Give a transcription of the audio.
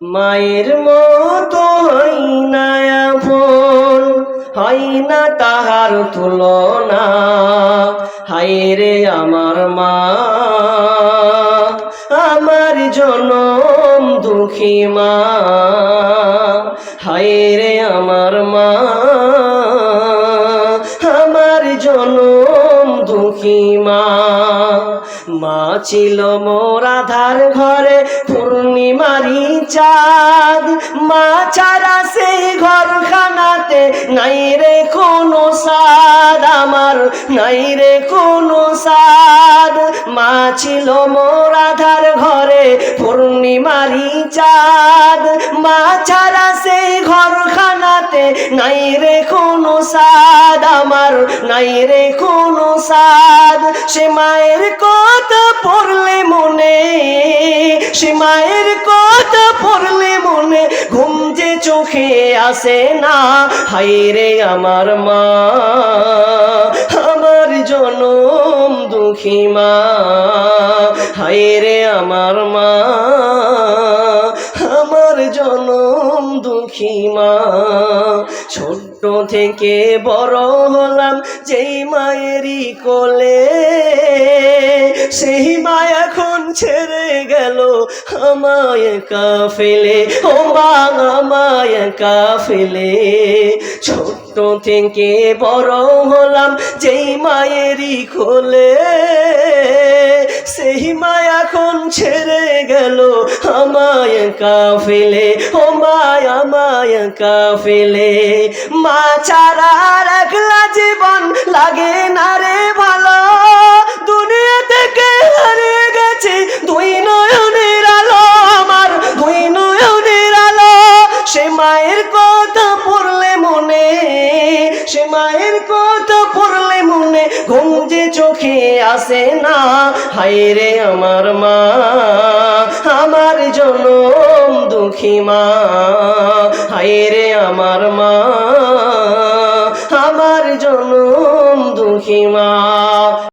মায়ের মতো হয় না আপন হয় না তাহার তুলনা। হায় রে আমার মা, আমার জনম দুঃখী মা। হায় রে আমার মা, আমার জনম দুঃখী মা? মা ছিল মোর আধার ঘরে পূর্ণিমারি চাঁদ। মা ছাড়া সেই ঘরখানাতে নাই রে কোনো সাদ আমার নাই রে কোনো সাদ মা ছিল মোর আধার ঘরে পূর্ণিমারি চাঁদ। মা ছাড়া সেই ঘরখানাতে নাই রে কোনো সাদ আমার নাই রে কোনো সাদ সে মায়ের কথা পড়লে মনে, সে মায়ের কথা পড়লে মনে, ঘুম যে চোখে আসে না। হাই রে আমার মা, আমার জনম দুঃখী মা। হাই রে আমার মা, আমার জনম দুঃখী মা। ছোট্ট থেকে বড় হলাম, যেই মায়েরই কোলে। সেই মা এখন ছেড়ে গেল আমায় কাফেলে ও মা, আমায় কাফেলে ছোট্ট থেকে বড় হলাম, যেই মায়েরই কোলে। এখন ছেড়ে গেল আমায় কাফেলে। ও মায় আমায় কাফেলে। মা আর একলা জীবন লাগে না রে ভালো। দুনিয়া থেকে হারিয়ে গেছে দুই নয়নের আলো আমার, দুই নয়নের আলো। সে মায়ের কথা ঘুমে ঘুম যে চোখে আসে না, হায় রে আমার মা, আমার জনম দুঃখী মা, হায় রে আমার মা, আমার জনম দুঃখী মা।